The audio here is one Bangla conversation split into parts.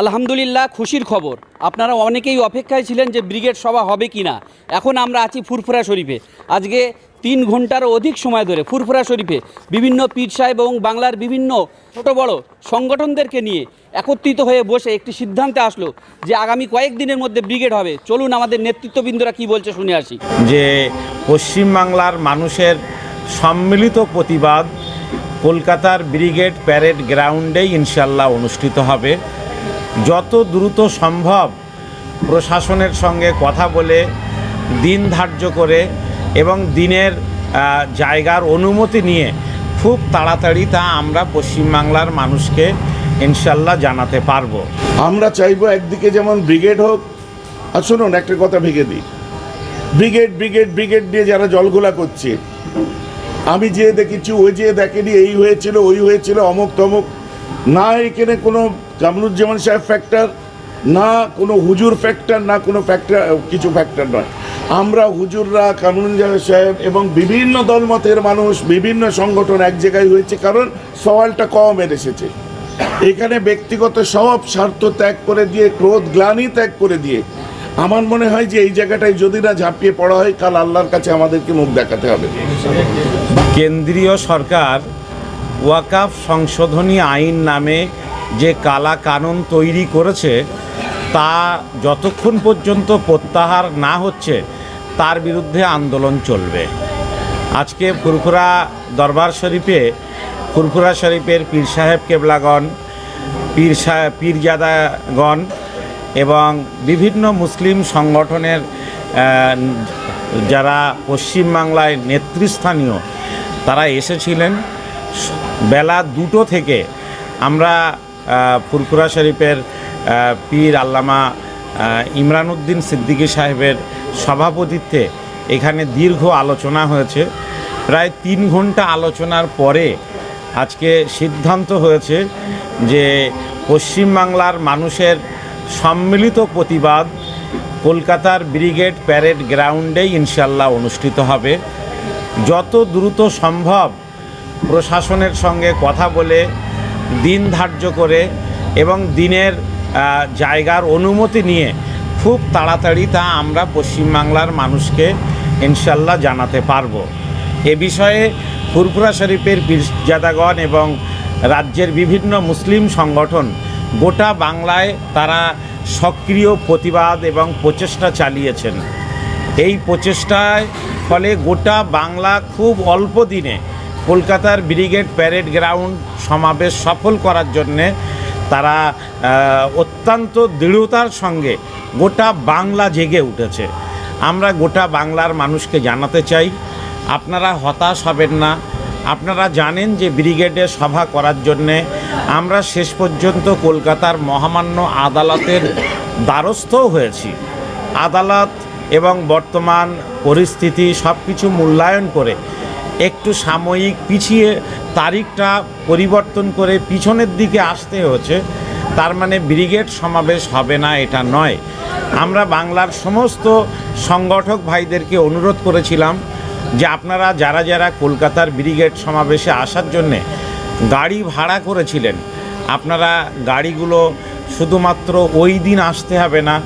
আলহামদুলিল্লাহ, খুশির খবর। আপনারা অনেকেই অপেক্ষায় ছিলেন যে ব্রিগেড সভা হবে কি না। এখন আমরা আছি ফুরফুরা শরীফে। আজকে তিন ঘন্টারও অধিক সময় ধরে ফুরফুরা শরীফে বিভিন্ন পীর সাহেব এবং বাংলার বিভিন্ন ছোট বড় সংগঠনদেরকে নিয়ে একত্রিত হয়ে বসে একটি সিদ্ধান্তে আসলো যে আগামী কয়েকদিনের মধ্যে ব্রিগেড হবে। চলুন আমাদের নেতৃত্ববৃন্দরা কি বলছে শুনে আসি। যে পশ্চিমবাংলার মানুষের সম্মিলিত প্রতিবাদ কলকাতার ব্রিগেড প্যারেড গ্রাউন্ডেই ইনশাল্লাহ অনুষ্ঠিত হবে। যত দ্রুত সম্ভব প্রশাসনের সঙ্গে কথা বলে, দিন ধার্য করে এবং দিনের জায়গার অনুমতি নিয়ে খুব তাড়াতাড়ি তা আমরা পশ্চিমবাংলার মানুষকে ইনশাল্লাহ জানাতে পারব। আমরা চাইব একদিকে যেমন ব্রিগেড হোক, আর শুনুন, একটা কথা ভেঙে দিই। ব্রিগেড ব্রিগেড ব্রিগেড দিয়ে যারা জলগোলা করছে, আমি যে দেখেছি, ওই যে দেখেনি, এই হয়েছিল, ওই হয়েছিল অমুক তমুক না এখানে কোনো কামরুজ্জামান সাহেব ফ্যাক্টর না কোনো হুজুর ফ্যাক্টর না কোনো ফ্যাক্টর কিছু ফ্যাক্টর নয়। আমরা হুজুররা কামরুজ্জামান সাহেব এবং বিভিন্ন দলমতের মানুষ, বিভিন্ন সংগঠন এক জায়গায় হয়েছে কারণ সওয়ালটা কম এসেছে। এখানে ব্যক্তিগত সব স্বার্থ ত্যাগ করে দিয়ে, ক্রোধ, গ্লানি ত্যাগ করে দিয়ে, আমার মনে হয় যে এই জায়গাটায় যদি না ঝাঁপিয়ে পড়া হয়, কাল আল্লাহর কাছে আমাদেরকে মুখ দেখাতে হবে। কেন্দ্রীয় সরকার ওয়াকাফ সংশোধনী আইন নামে যে কালা কানুন তৈরি করেছে, তা যতক্ষণ পর্যন্ত প্রত্যাহার না হচ্ছে, তার বিরুদ্ধে আন্দোলন চলবে। আজকে ফুরফুরা দরবার শরীফে, ফুরফুরা শরীফের পীর সাহেব কেবলাগণ, পীর সাহেব পীরজাদাগণ এবং বিভিন্ন মুসলিম সংগঠনের যারা পশ্চিমবাংলায় নেতৃস্থানীয়, তারা এসেছিলেন। বেলা দুটো থেকে আমরা আহ, ফুরফুরা শরীফের পীর আল্লামা ইমরান উদ্দিন সিদ্দিকী সাহেবের সভাপতিত্বে এখানে দীর্ঘ আলোচনা হয়েছে। প্রায় তিন ঘণ্টা আলোচনার পরে আজকে সিদ্ধান্ত হয়েছে যে পশ্চিমবাংলার মানুষের সম্মিলিত প্রতিবাদ কলকাতার ব্রিগেড প্যারেড গ্রাউন্ডেই ইনশাল্লাহ অনুষ্ঠিত হবে। যত দ্রুত সম্ভব প্রশাসনের সঙ্গে কথা বলে দিন ধার্য করে এবং দিনের জায়গার অনুমতি নিয়ে খুব তাড়াতাড়ি তা আমরা পশ্চিমবাংলার মানুষকে ইনশাল্লাহ জানাতে পারব। এ বিষয়ে ফুরফুরা শরীফের পীরজাদাগণ এবং রাজ্যের বিভিন্ন মুসলিম সংগঠন গোটা বাংলায় তারা সক্রিয় প্রতিবাদ এবং প্রচেষ্টা চালিয়েছেন। এই প্রচেষ্টায় ফলে গোটা বাংলা খুব অল্প দিনে কলকাতার ব্রিগেড প্যারেড গ্রাউন্ড সমাবেশ সফল করার জন্যে তারা অত্যন্ত দৃঢ়তার সঙ্গে গোটা বাংলা জেগে উঠেছে। আমরা গোটা বাংলার মানুষকে জানাতে চাই, আপনারা হতাশ হবেন না। আপনারা জানেন যে ব্রিগেডে সভা করার জন্যে আমরা শেষ পর্যন্ত কলকাতার মহামান্য আদালতের দ্বারস্থও হয়েছি। আদালত এবং বর্তমান পরিস্থিতি সব কিছু মূল্যায়ন করে একটু সাময়িক পিছিয়ে তারিখটা পরিবর্তন করে পিছনের দিকে আসতে হচ্ছে, তার মানে ব্রিগেড সমাবেশ হবে না, এটা নয়। আমরা বাংলার সমস্ত সংগঠক ভাইদেরকে অনুরোধ করেছিলাম যে আপনারা যারা যারা কলকাতার ব্রিগেড সমাবেশে আসার জন্যে গাড়ি ভাড়া করেছিলেন, আপনারা গাড়িগুলো শুধুমাত্র ওই দিন আসতে হবে না,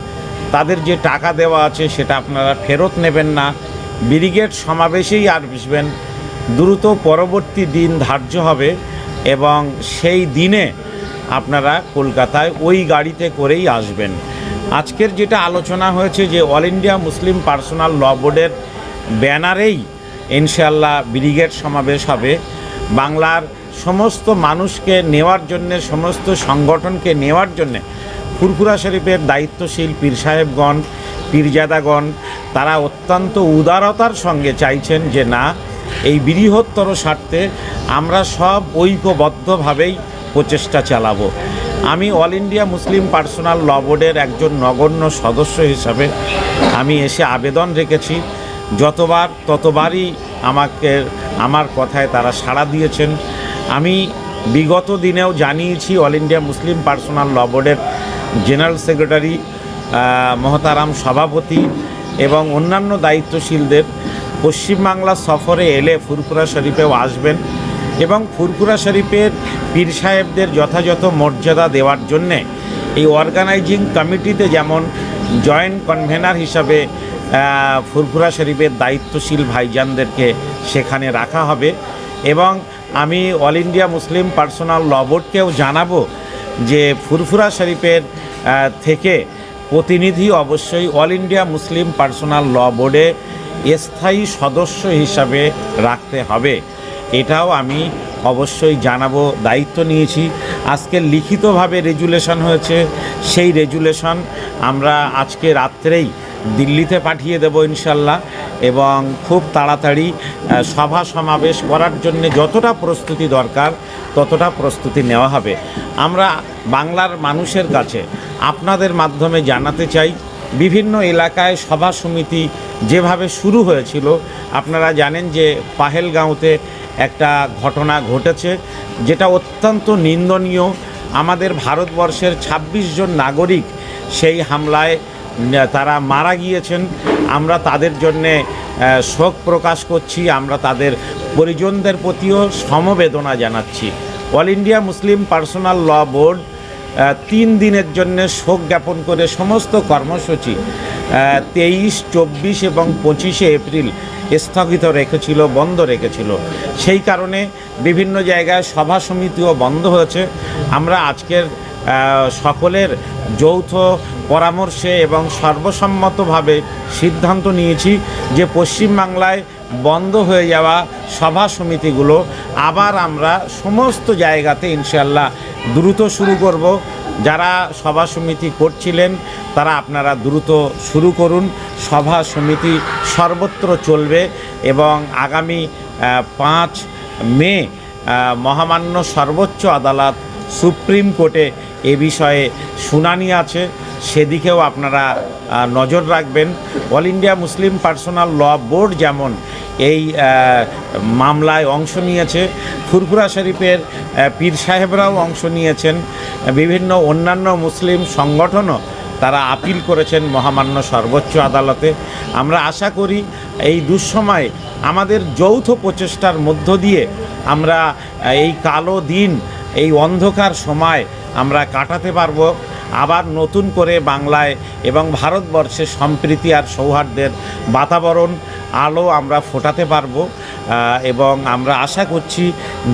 তাদের যে টাকা দেওয়া আছে সেটা আপনারা ফেরত নেবেন না। ব্রিগেড সমাবেশেই আর বসবেন দ্রুত পরবর্তী দিন ধার্য হবে এবং সেই দিনে আপনারা কলকাতায় ওই গাড়িতে করেই আসবেন। আজকের যেটা আলোচনা হয়েছে যে all India Muslim personal law বোর্ডের ব্যানারেই ইনশাল্লাহ ব্রিগেড সমাবেশ হবে। বাংলার সমস্ত মানুষকে নেওয়ার জন্যে, সমস্ত সংগঠনকে নেওয়ার জন্যে ফুরফুরা শরীফের দায়িত্বশীল পীর সাহেবগণ, পীরজাদাগণ, তারা অত্যন্ত উদারতার সঙ্গে চাইছেন যে না এই বৃহত্তর স্বার্থে আমরা সব ঐক্যবদ্ধভাবেই প্রচেষ্টা চালাবো। আমি all India Muslim personal law বোর্ডের একজন নগণ্য সদস্য হিসাবে আমি এসে আবেদন রেখেছি। যতবার, ততবারই আমাকে, আমার কথায় তারা সাড়া দিয়েছেন। আমি বিগত দিনেও জানিয়েছি all India Muslim personal law বোর্ডের জেনারেল সেক্রেটারি মহতারাম সভাপতি এবং অন্যান্য দায়িত্বশীলদের পশ্চিমবাংলা সফরে এলে ফুরফুরা শরীফেও আসবেন এবং ফুরফুরা শরীফের পীর সাহেবদের যথাযথ মর্যাদা দেওয়ার জন্যে এই অর্গানাইজিং কমিটিতে যেমন জয়েন্ট কনভেনার হিসাবে ফুরফুরা শরীফের দায়িত্বশীল ভাইজানদেরকে সেখানে রাখা হবে এবং আমি all India Muslim personal law বোর্ডকেও জানাব যে ফুরফুরা শরীফের থেকে প্রতিনিধি অবশ্যই all India Muslim personal law বোর্ডে স্থায়ী সদস্য হিসাবে রাখতে হবে। এটাও আমি অবশ্যই জানাব, দায়িত্ব নিয়েছি। আজকে লিখিতভাবে রেজুলেশন হয়েছে। সেই রেজুলেশন আমরা আজকে রাত্রেই দিল্লিতে পাঠিয়ে দেব ইনশাল্লাহ এবং খুব তাড়াতাড়ি সভা সমাবেশ করার জন্য যতটা প্রস্তুতি দরকার ততটা প্রস্তুতি নেওয়া হবে। আমরা বাংলার মানুষের কাছে আপনাদের মাধ্যমে জানাতে চাই বিভিন্ন এলাকায় সভা সমিতি যেভাবে শুরু হয়েছিল, আপনারা জানেন যে পাহেলগাঁওতে একটা ঘটনা ঘটেছে যেটা অত্যন্ত নিন্দনীয়। আমাদের ভারতবর্ষের ২৬ জন নাগরিক সেই হামলায় তারা মারা গিয়েছেন। আমরা তাদের জন্যে শোক প্রকাশ করছি, আমরা তাদের পরিজনদের প্রতিও সমবেদনা জানাচ্ছি। All India Muslim personal law board তিন দিনের জন্য শোক জ্ঞাপন করে সমস্ত কর্মসূচি তেইশ, চব্বিশ এবং পঁচিশে এপ্রিল স্থগিত রেখেছিল, বন্ধ রেখেছিল। সেই কারণে বিভিন্ন জায়গায় সভা সমিতিও বন্ধ হয়েছে। আমরা আজকের সকলের যৌথ পরামর্শে এবং সর্বসম্মতভাবে সিদ্ধান্ত নিয়েছি যে পশ্চিমবাংলায় বন্ধ হয়ে যাওয়া সভা সমিতিগুলো, আবার আমরা সমস্ত জায়গাতে ইনশাল্লাহ দ্রুত শুরু করব। যারা সভা সমিতি করছিলেন, তারা আপনারা দ্রুত শুরু করুন। সভা সমিতি সর্বত্র চলবে এবং আগামী পাঁচ মে মহামান্য সর্বোচ্চ আদালত সুপ্রিম কোর্টে এ বিষয়ে শুনানি আছে। সেদিকেও আপনারা নজর রাখবেন। All India Muslim personal law board যেমন এই মামলায় অংশ নিয়েছে। ফুরফুরা শরীফের পীর সাহেবরাও অংশ নিয়েছেন। বিভিন্ন অন্যান্য মুসলিম সংগঠনও তারা আপিল করেছেন মহামান্য সর্বোচ্চ আদালতে। আমরা আশা করি এই দুঃসময়ে আমাদের যৌথ প্রচেষ্টার মধ্য দিয়ে আমরা এই কালো দিন, এই অন্ধকার সময় আমরা কাটাতে পারব। আবার নতুন করে বাংলায় এবং ভারতবর্ষে সম্প্রীতি আর সৌহার্দ্যের বাতাবরণ আলো আমরা ফোটাতে পারব এবং আমরা আশা করছি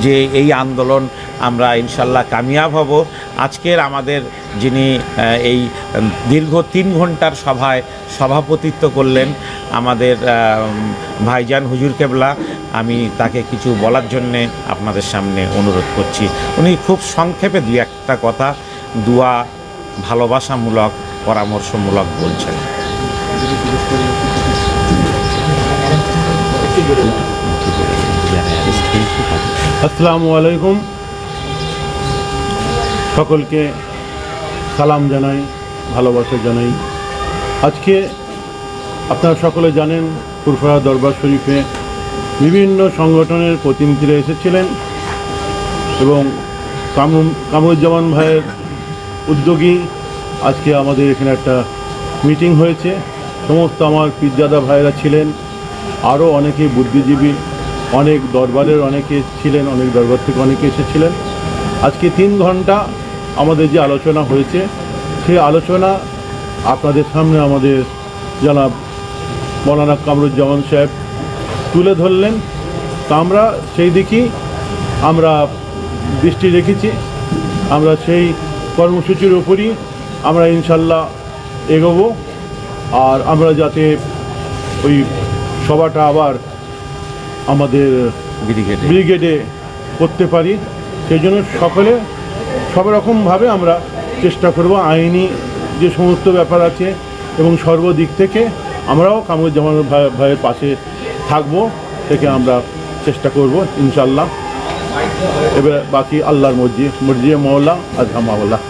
যে এই আন্দোলন আমরা ইনশাল্লাহ কামিয়াব হব। আজকের আমাদের যিনি এই দীর্ঘ তিন ঘণ্টার সভায় সভাপতিত্ব করলেন, আমাদের ভাইজান হুজুর কেবলা, আমি তাকে কিছু বলার জন্যে আপনাদের সামনে অনুরোধ করছি। উনি খুব সংক্ষেপে দু একটা কথা, দুয়া ভালোবাসামূলক, পরামর্শমূলক বলছেন। আসসালামু আলাইকুম। সকলকে সালাম জানাই, ভালোবাসা জানাই। আজকে আপনারা সকলে জানেন ফুরফুরা দরবার শরীফে বিভিন্ন সংগঠনের প্রতিনিধিরা এসেছিলেন এবং কামরুজ্জামান ভাইয়ের উদ্যোগী আজকে আমাদের এখানে একটা মিটিং হয়েছে। সমস্ত আমার পিজ্জাদা ভাইয়েরা ছিলেন, আরও অনেকে বুদ্ধিজীবী, অনেক দরবারের অনেকে ছিলেন, অনেক দরবার থেকে অনেকে এসেছিলেন। আজকে তিন ঘণ্টা আমাদের যে আলোচনা হয়েছে, সেই আলোচনা আপনাদের সামনে আমাদের জনাব মৌলানা কামরুজ্জামান সাহেব তুলে ধরলেন। তা আমরা সেই দিকেই আমরা দৃষ্টি রেখেছি। আমরা সেই কর্মসূচির উপরই আমরা ইনশাল্লাহ এগোবো। আর আমরা যাতে ওই সভাটা আবার আমাদের ব্রিগেডে ব্রিগেডে করতে পারি। সেই জন্য সকলে সব রকমভাবে আমরা চেষ্টা করব আইনি যে সমস্ত ব্যাপার আছে এবং সর্বদিক থেকে আমরাও কামরুজ্জামান ভাই ভাইয়ের পাশে থাকব থেকে আমরা চেষ্টা করব ইনশাল্লাহ এবার বাকি আল্লাহর মর্জি মর্জি মৌলা আজহামাউল্লাহ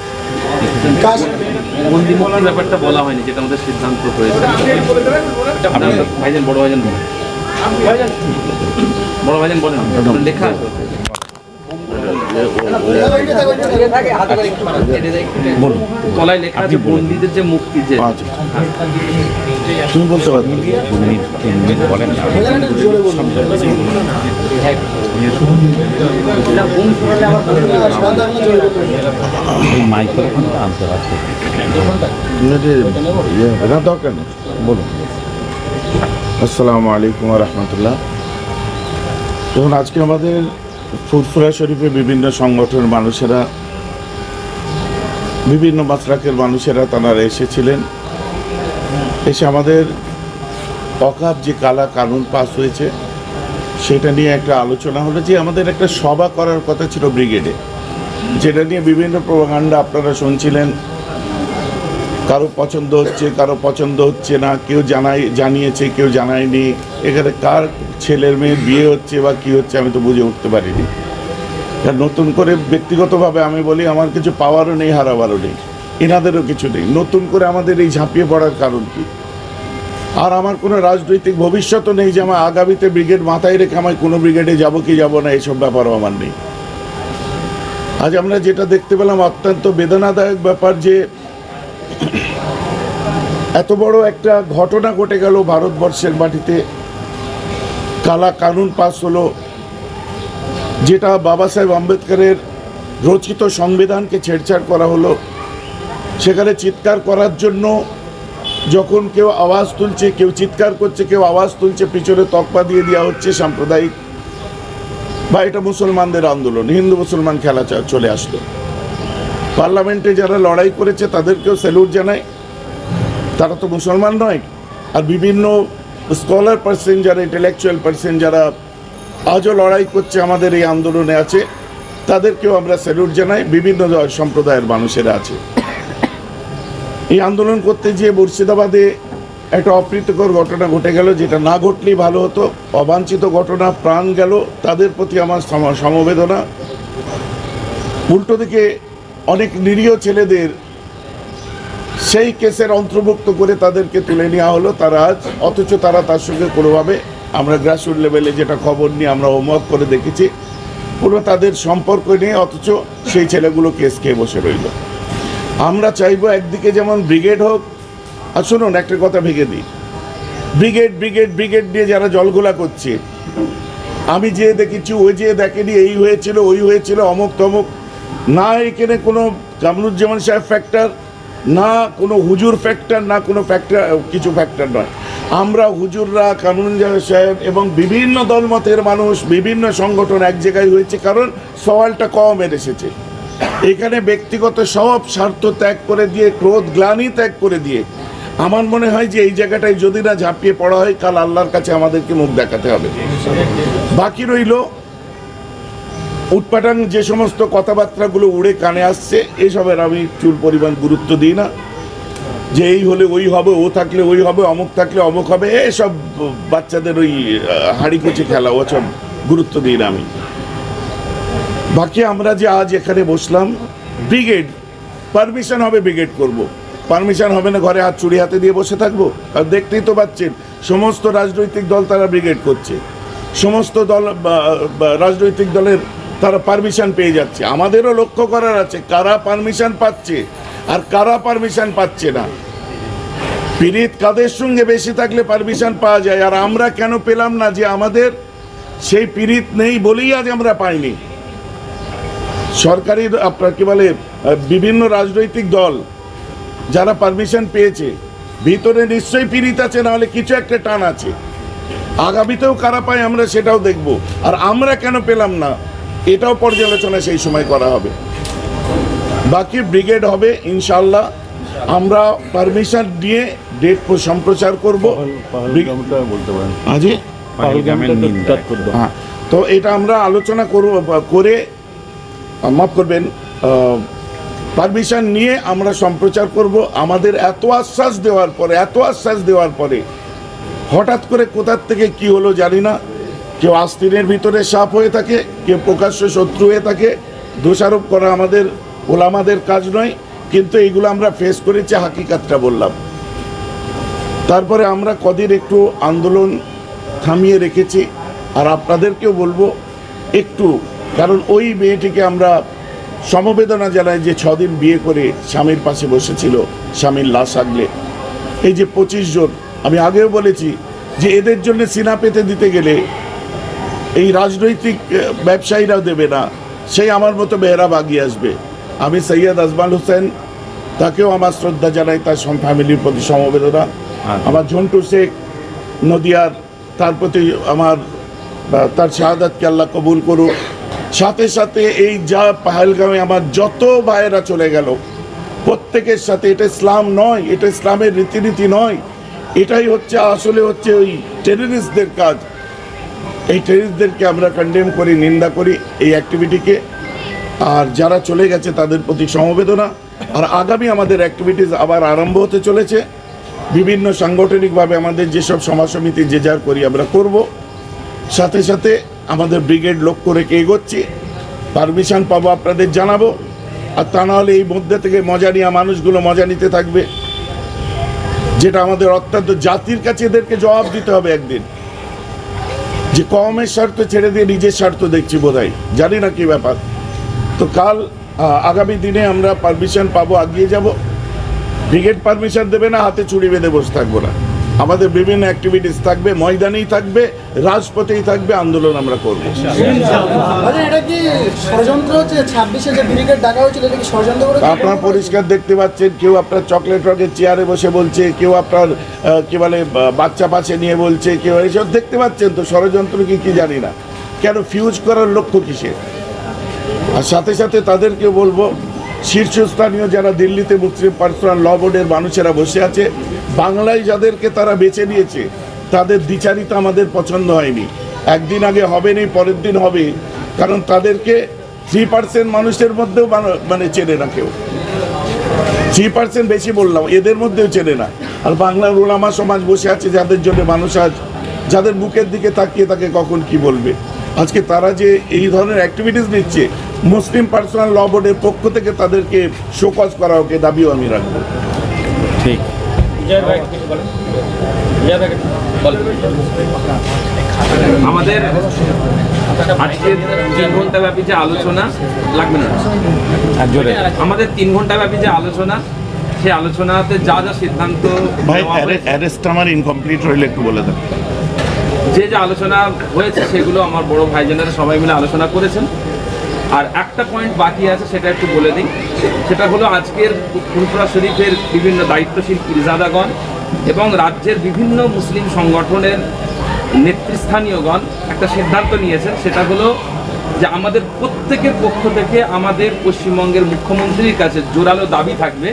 বন্দিমুক্তির ব্যাপারটা বলা হয়নি যেটা আমাদের সিদ্ধান্ত হয়েছে। আপনার ভাইজান বড় ভাইজান বলেন। বড় ভাইজান বলেন লেখা আছে। যে মুক্তি যে। আচ্ছা তুমি বলতে আনতে পারছি দরকার বলুন। আসসালামু আলাইকুম রহমতুল্লাহ। দেখুন, আজকে আমাদের ফুরফুরা শরীফে বিভিন্ন সংগঠনের মানুষেরা, বিভিন্ন মাত্রাকের মানুষেরা তারা এসেছিলেন। এসে আমাদের অকাপ যে কালা কানুন পাস হয়েছে, সেটা নিয়ে একটা আলোচনা হলো যে আমাদের একটা সভা করার কথা ছিল ব্রিগেডে, যেটা নিয়ে বিভিন্ন প্রভাকাণ্ডা আপনারা শুনছিলেন। কারও পছন্দ হচ্ছে, কারও পছন্দ হচ্ছে না, কেউ জানাই, জানিয়েছে, কেউ জানায়নি। এখানে কার ছেলের মেয়ের বিয়ে হচ্ছে বা কি হচ্ছে আমি তো বুঝে উঠতে পারিনি। নতুন করে ব্যক্তিগতভাবে আমি বলি, আমার কিছু পাওয়ারও নেই, হারাবারও নেই। এনাদেরও কিছু নেই। নতুন করে আমাদের এই ঝাঁপিয়ে পড়ার কারণ কি? আর আমার কোনো রাজনৈতিক ভবিষ্যৎও নেই যে আমার আগামীতে ব্রিগেড মাথায় রেখে আমি কোনো ব্রিগেডে যাব কি যাব না, এইসব ব্যাপারও আমার নেই। আজ আমরা যেটা দেখতে পেলাম, অত্যন্ত বেদনাদায়ক ব্যাপার যে এত বড় একটা ঘটনা ঘটে গেল ভারতবর্ষের মাটিতে। কালা কানুন পাস হলো, যেটা বাবা সাহেব আম্বেদকরের রচিত সংবিধানকে ছেড়ছাড় করা হলো। সেখানে চিৎকার করার জন্য যখন কেউ আওয়াজ তুলছে, কেউ চিৎকার করছে, কেউ আওয়াজ তুলছে, পিছনে তকপা দিয়ে দেওয়া হচ্ছে সাম্প্রদায়িক। বা এটা মুসলমানদের আন্দোলন, হিন্দু মুসলমান খেলা চলে আসলো। পার্লামেন্টে যারা লড়াই করেছে তাদেরকেও স্যালুট জানায় তারা তো মুসলমান নয়। আর বিভিন্ন স্কলার পার্সন যারা, ইন্টেলেকচুয়াল পার্সন যারা আজও লড়াই করছে আমাদের এই আন্দোলনে আছে, তাদেরকেও আমরা স্যালুট জানাই। বিভিন্ন সম্প্রদায়ের মানুষেরা আছে। এই আন্দোলন করতে গিয়ে মুর্শিদাবাদে একটা অপ্রীতিকর ঘটনা ঘটে গেল, যেটা না ঘটলেই ভালো হতো। অবাঞ্ছিত ঘটনা, প্রাণ গেল। তাদের প্রতি আমার সমবেদনা। উল্টো দিকে অনেক নিরীহ ছেলেদের সেই কেসের অন্তর্ভুক্ত করে তাদেরকে তুলে নেওয়া হলো। তারা আজ, অথচ তারা তার সঙ্গে কোনোভাবে, আমরা গ্রাসরুট লেভেলে যেটা খবর নিয়ে আমরা হোমওয়ার্ক করে দেখেছি, কোনো তাদের সম্পর্ক নেই, অথচ সেই ছেলেগুলো কেস খেয়ে বসে রইল। আমরা চাইব একদিকে যেমন ব্রিগেড হোক, আর শুনুন, একটা কথা ভেঙে দিই। ব্রিগেড ব্রিগেড ব্রিগেড নিয়ে যারা জলগোলা করছে, আমি যে দেখেছি, ওই যে দেখেনি, এই হয়েছিল, ওই হয়েছিল, অমুক তমুক না এখানে কোনো কামরুজ্জামান সাহেব ফ্যাক্টর না কোনো হুজুর ফ্যাক্টর না কোনো ফ্যাক্টর কিছু ফ্যাক্টর নয়। আমরা হুজুররা, কামরুজ্জামান সাহেব এবং বিভিন্ন দলমতের মানুষ, বিভিন্ন সংগঠন এক জায়গায় হয়েছে, কারণ সওয়ালটা কমের এসেছে। এখানে ব্যক্তিগত সব স্বার্থ ত্যাগ করে দিয়ে, ক্রোধ, গ্লানি ত্যাগ করে দিয়ে, আমার মনে হয় যে এই জায়গাটায় যদি না ঝাঁপিয়ে পড়া হয়, কাল আল্লাহর কাছে আমাদেরকে মুখ দেখাতে হবে। বাকি রইল উটপাটাং যে সমস্ত কথাবার্তাগুলো উড়ে কানে আসছে, এসবের আমি চুল পরিমাণ গুরুত্ব দিই না। যে এই হলে ওই হবে, ও থাকলে ওই হবে, অমুক থাকলে অমুক হবে, এসব বাচ্চাদের ওই হাড়ি কুচি খেলা, ওসব গুরুত্ব দিই না আমি। বাকি আমরা যে আজ এখানে বসলাম, ব্রিগেড, পারমিশন হবে ব্রিগেড করব। পারমিশন হবে না ঘরে হাত চুড়ি হাতে দিয়ে বসে থাকব? আর দেখতেই তো পাচ্ছেন, সমস্ত রাজনৈতিক দল তারা ব্রিগেড করছে। সমস্ত দল রাজনৈতিক দলের তারা পারমিশন পেয়ে যাচ্ছে। আমাদেরও লক্ষ্য করার আছে, কারা পারমিশন পাচ্ছে আর কারা পারমিশন পাচ্ছে না। পীড়িত কাদের সঙ্গে বেশি থাকলে পারমিশন পাওয়া যায়? আর আমরা কেন পেলাম না যে আমাদের সেই পীড়িত নেই বলেই আজ আমরা পাইনি? সরকারি আপনার কি বলে, বিভিন্ন রাজনৈতিক দল যারা পারমিশন পেয়েছে, ভিতরে নিশ্চয়ই পীড়িত আছে, নাহলে কিছু একটা টান আছে। আগামীতেও কারা পায় আমরা সেটাও দেখব। আর আমরা কেন পেলাম না? এটাও পর্যালোচনা সেই সময় করা হবে। বাকি ব্রিগেড হবে ইনশাল্লাহ আমরা পারমিশন দিয়ে ডেট সম্প্রচার করব। বলতে পারেন। আজি হ্যাঁ তো এটা আমরা আলোচনা করব করে মাফ করবেন পারমিশন নিয়ে আমরা সম্প্রচার করব। আমাদের এত আশ্বাস দেওয়ার পরে এত আশ্বাস দেওয়ার পরে হঠাৎ করে কোথার থেকে কি হলো জানি না। কেউ আস্তিনের ভিতরে সাপ হয়ে থাকে, কেউ প্রকাশ্য শত্রু হয়ে থাকে। দোষারোপ করা আমাদের ওলামাদের কাজ নয়, কিন্তু এইগুলো আমরা ফেস করেছি, হাকিকাতটা বললাম। তারপরে আমরা কদিন একটু আন্দোলন থামিয়ে রেখেছি। আর আপনাদেরকেও বলব, একটু, কারণ ওই মেয়েটিকে আমরা সমবেদনা জানাই যে ছদিন বিয়ে করে স্বামীর পাশে বসেছিল, স্বামীর লাশ আগলে। এই যে পঁচিশ জন, আমি আগেও বলেছি যে এদের জন্য সিনা পেতে দিতে গেলে এই রাজনৈতিক আহ, ব্যবসায়ীরাও দেবে না। সেই আমার মতো বেহরা বাগিয়ে আসবে। আমি সৈয়দ আজমাল হোসেন তাকেও আমার শ্রদ্ধা জানাই তার ফ্যামিলির প্রতি সমবেদনা। আমার ঝন্টু শেখ নদিয়ার তার প্রতি আমার তার শাহাদাতকে আল্লাহ কবুল করুক। সাথে সাথে এই যা পাহেলগামে আমার যত ভাইয়েরা চলে গেল প্রত্যেকের সাথে এটা ইসলাম নয় এটা ইসলামের রীতিনীতি নয়। এটাই হচ্ছে আসলে হচ্ছে ওই টেররিস্টদের কাজ। এই টেরিস্টদেরকে আমরা কন্ডেম করি, নিন্দা করি এই অ্যাক্টিভিটিকে আর যারা চলে গেছে তাদের প্রতি সমবেদনা। আর আগামী আমাদের অ্যাক্টিভিটিস আবার আরম্ভ হতে চলেছে। বিভিন্ন সাংগঠনিকভাবে আমাদের যেসব সমাজ সমিতি যে যার করি আমরা করব। সাথে সাথে আমাদের ব্রিগেড লক্ষ্য রেখে এগোচ্ছি। পারমিশন পাবো আপনাদের জানাব। আর তা নাহলে এই মধ্যে থেকে মজা নেওয়া মানুষগুলো মজা নিতে থাকবে। যেটা আমাদের অত্যন্ত জাতির কাছে এদেরকে জবাব দিতে হবে একদিন। যে কমের স্বার্থ ছেড়ে দিয়ে নিজের স্বার্থ দেখছি বোধহয়। জানি না কি ব্যাপার। তো কাল আগামী দিনে আমরা পারমিশন পাবো, আগিয়ে যাব। ব্রিগেড পারমিশন দেবে না, হাতে চুড়ি বেঁধে বসে থাকব না। আমাদের বিভিন্ন অ্যাক্টিভিটিস থাকবে ময়দানেই থাকবে রাজপথেই থাকবে আন্দোলন আমরা করব। করে আপনারা পরিষ্কার দেখতে পাচ্ছেন কেউ আপনার চকলেট রকের চেয়ারে বসে বলছে কেউ আপনার কি বলে বাচ্চা পাশে নিয়ে বলছে কেউ এইসব দেখতে পাচ্ছেন তো ষড়যন্ত্র কি কি জানি না। কেন ফিউজ করার লক্ষ্য কিসের? আর সাথে সাথে তাদেরকে বলব শীর্ষস্থানীয় যারা দিল্লিতে মুসলিম পার্সোনাল ল বোর্ডের মানুষেরা বসে আছে বাংলায় যাদেরকে তারা বেছে নিয়েছে, তাদের দ্বিচারিতা আমাদের পছন্দ হয়নি। একদিন আগে হবে নি পরের দিন হবে, কারণ তাদেরকে থ্রি পার্সেন্ট মানুষের মধ্যেও মানে চেনে না কেউ। থ্রি পার্সেন্ট বেশি বললাম, এদের মধ্যেও চেনে না। আর বাংলার ওলামা সমাজ বসে আছে, যাদের জন্য মানুষ আজ, যাদের বুকের দিকে তাকিয়ে তাকে কখন কি বলবে? আজকে তারা যে এই ধরনের অ্যাক্টিভিটিস নিচ্ছে, মুসলিম পার্সোনাল ল বোর্ডের পক্ষ থেকে তাদেরকে শোকজ করা ওকে দাবিও আমি রাখব। আমাদের আজকে তিন ঘণ্টা ব্যাপী যে আলোচনা লাগবে না? আমাদের তিন ঘণ্টা ব্যাপী যে আলোচনা সেই আলোচনাতে যা যা সিদ্ধান্ত ভাই অ্যারেস্ট আমার ইনকমপ্লিট রইলে একটু বলে দেন। যে যে আলোচনা হয়েছে সেগুলো আমার বড় ভাইজানেরা সবাই মিলে আলোচনা করেছেন। আর একটা পয়েন্ট বাকি আছে, সেটা একটু বলে দিই। সেটা হলো আজকের ফুরফুরা শরীফের বিভিন্ন দায়িত্বশীল পীরজাদাগণ এবং রাজ্যের বিভিন্ন মুসলিম সংগঠনের নেতৃস্থানীয়গণ একটা সিদ্ধান্ত নিয়েছেন। সেটা হলো যে আমাদের প্রত্যেকের পক্ষ থেকে আমাদের পশ্চিমবঙ্গের মুখ্যমন্ত্রীর কাছে জোরালো দাবি থাকবে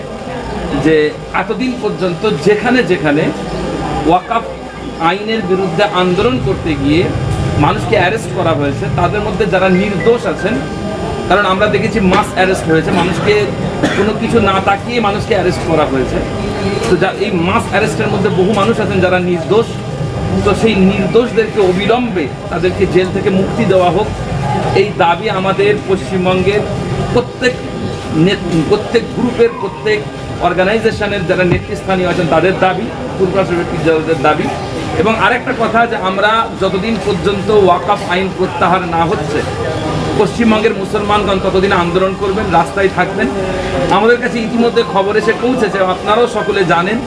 যে এতদিন পর্যন্ত যেখানে যেখানে ওয়াকাফ আইনের বিরুদ্ধে আন্দোলন করতে গিয়ে মানুষকে অ্যারেস্ট করা হয়েছে, তাদের মধ্যে যারা নির্দোষ আছেন কারণ আমরা দেখেছি মাস অ্যারেস্ট হয়েছে, মানুষকে কোনো কিছু না তাকিয়ে মানুষকে অ্যারেস্ট করা হয়েছে। তো যা, এই মাস অ্যারেস্টের মধ্যে বহু মানুষ আছেন যারা নির্দোষ। তো সেই নির্দোষদেরকে অবিলম্বে তাদেরকে জেল থেকে মুক্তি দেওয়া হোক। এই দাবি আমাদের পশ্চিমবঙ্গের প্রত্যেক প্রত্যেক গ্রুপের, প্রত্যেক অর্গানাইজেশনের যারা নেতৃস্থানীয় আছেন, তাদের দাবি পূর্বাসের দাবি। এবং আরেকটা কথা যে আমরা যতদিন পর্যন্ত ওয়াকাফ আইন প্রত্যাহার না হচ্ছে পশ্চিমবঙ্গের মুসলমানগণ ততদিন আন্দোলন করবেন, রাস্তায় থাকবেন। আমাদের কাছে ইতিমধ্যে খবর এসে পৌঁছেছে, আপনারাও সকলে জানেন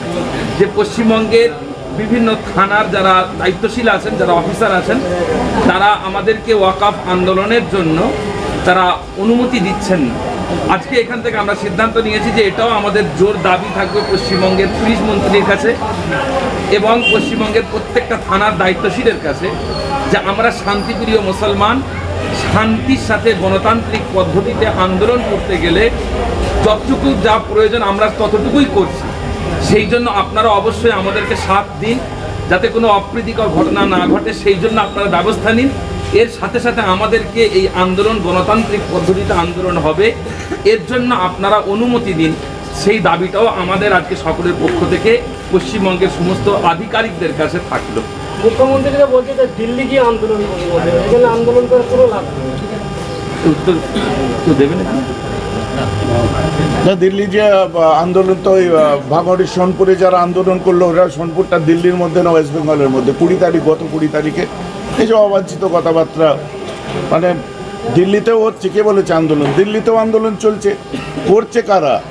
যে পশ্চিমবঙ্গের বিভিন্ন থানার যারা দায়িত্বশীল আছেন, যারা অফিসার আছেন, তারা আমাদেরকে ওয়াকাফ আন্দোলনের জন্য তারা অনুমতি দিচ্ছেন না। আজকে এখান থেকে আমরা সিদ্ধান্ত নিয়েছি যে এটাও আমাদের জোর দাবি থাকবে পশ্চিমবঙ্গের পুলিশ মন্ত্রীর কাছে এবং পশ্চিমবঙ্গের প্রত্যেকটা থানার দায়িত্বশীলের কাছে যে আমরা শান্তিপ্রিয় মুসলমান শান্তির সাথে গণতান্ত্রিক পদ্ধতিতে আন্দোলন করতে গেলে যতটুকু যা প্রয়োজন আমরা ততটুকুই করছি। সেই জন্য আপনারা অবশ্যই আমাদেরকে সাত দিন, যাতে কোনো অপ্রীতিকর ঘটনা না ঘটে, সেই জন্য আপনারা ব্যবস্থা নিন। এর সাথে সাথে আমাদেরকে এই আন্দোলন, গণতান্ত্রিক পদ্ধতিতে আন্দোলন হবে। এর জন্য আপনারা অনুমতি দিন। সেই দাবিটাও আমাদের আজকে সকলের পক্ষ থেকে পশ্চিমবঙ্গের সমস্ত আধিকারিকদের কাছে থাকল। মুখ্যমন্ত্রীরা বলছে যে দিল্লি গিয়ে আন্দোলন করব এখানে আন্দোলন কোনো লাভ উত্তর তো দেবেন না? না দিল্লি যে আন্দোলন তো ওই ভাঙড়ি সোনপুরে যারা আন্দোলন করল ওরা সোনপুরটা দিল্লির মধ্যে না ওয়েস্ট বেঙ্গলের মধ্যে? কুড়ি তারিখ গত কুড়ি তারিখে এইসব অবাঞ্ছিত কথাবার্তা মানে দিল্লিতেও হচ্ছে কে বলেছে আন্দোলন? দিল্লিতেও আন্দোলন চলছে। করছে কারা?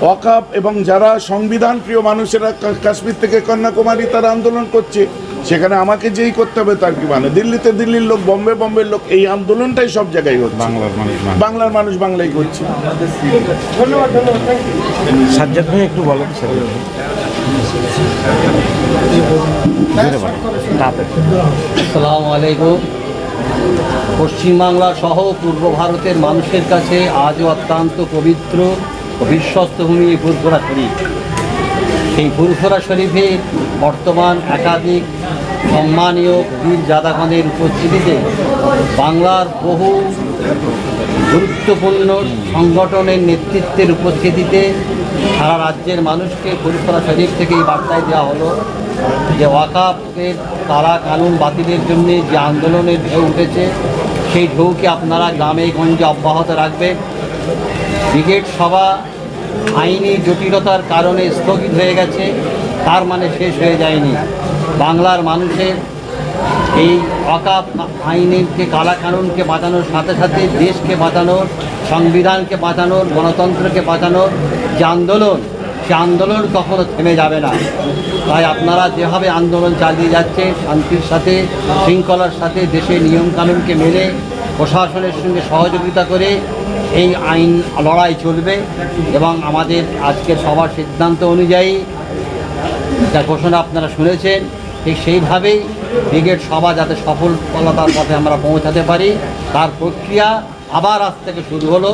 ওয়াকাপ এবং যারা সংবিধান প্রিয় মানুষেরা কা- কাশ্মীর থেকে কন্যাকুমারী তারা আন্দোলন করছে। সেখানে আমাকে যেই করতে হবে তার কি মানে? দিল্লিতে দিল্লির লোক বম্বে বম্বের লোক এই আন্দোলনটাই সব জায়গায় হচ্ছে। বাংলার মানুষ বাংলা বাংলার মানুষ বাংলায় করছে। সাজ্জাদ ভাই একটু বলেন। আসসালামু আলাইকুম। পশ্চিমবাংলা সহ পূর্ব ভারতের মানুষের কাছে আজও অত্যন্ত পবিত্র ও বিশ্বস্ত ভূমি এই শরীফ সেই ফুরফুরা শরীফে বর্তমান একাধিক সম্মানীয় বীর জাদাখানের উপস্থিতিতে বাংলার বহু গুরুত্বপূর্ণ সংগঠনের নেতৃত্বের উপস্থিতিতে সারা রাজ্যের মানুষকে ফুরফুরা শরীফ থেকে এই বার্তায় দেওয়া হলো যে ওয়াকাফের তারা কানুন বাতিলের জন্য যে আন্দোলনের ঢেউ উঠেছে, সেই ঢেউকে আপনারা গ্রামে গঞ্জে অব্যাহত রাখবেন। ব্রিগেড সভা আইনি জটিলতার কারণে স্থগিত হয়ে গেছে, তার মানে শেষ হয়ে যায়নি। বাংলার মানুষের এই অকাপ আইনকে কালা কানুনকে বাঁচানোর সাথে সাথে দেশকে বাঁচানোর, সংবিধানকে বাঁচানোর, গণতন্ত্রকে বাঁচানোর যে আন্দোলন, সে আন্দোলন কখনো থেমে যাবে না। তাই আপনারা যেভাবে আন্দোলন চালিয়ে যাচ্ছে, শান্তির সাথে, শৃঙ্খলার সাথে, দেশের নিয়মকানুনকে মেনে, প্রশাসনের সঙ্গে সহযোগিতা করে এই আইন লড়াই চলবে এবং আমাদের আজকের সবার সিদ্ধান্ত অনুযায়ী যা ঘোষণা আপনারা শুনেছেন, ঠিক সেইভাবেই ব্রিগেড সভা যাতে সফলতার পথে আমরা পৌঁছাতে পারি, তার প্রক্রিয়া আবার আজ থেকে শুরু হলো।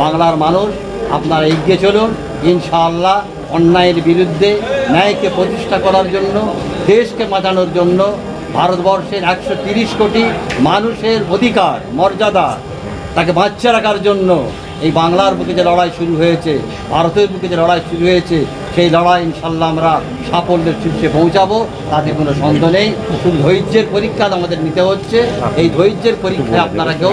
বাংলার মানুষ, আপনারা এগিয়ে চলুন। ইনশাআল্লাহ অন্যায়ের বিরুদ্ধে ন্যায়কে প্রতিষ্ঠা করার জন্য, দেশকে বাঁচানোর জন্য ভারতবর্ষের একশো কোটি মানুষের অধিকার, মর্যাদা তাকে বাচ্চা রাখার জন্য এই বাংলার বুকে যে লড়াই শুরু হয়েছে, ভারতের বুকে যে লড়াই শুরু হয়েছে, সেই লড়াই ইনশাল্লাহ আমরা সাফল্যের শীর্ষে পৌঁছাবো। তাতে কোনো সন্দেহ নেই। শুধু ধৈর্যের পরীক্ষা আমাদের নিতে হচ্ছে। এই ধৈর্যের পরীক্ষায় আপনারা কেউ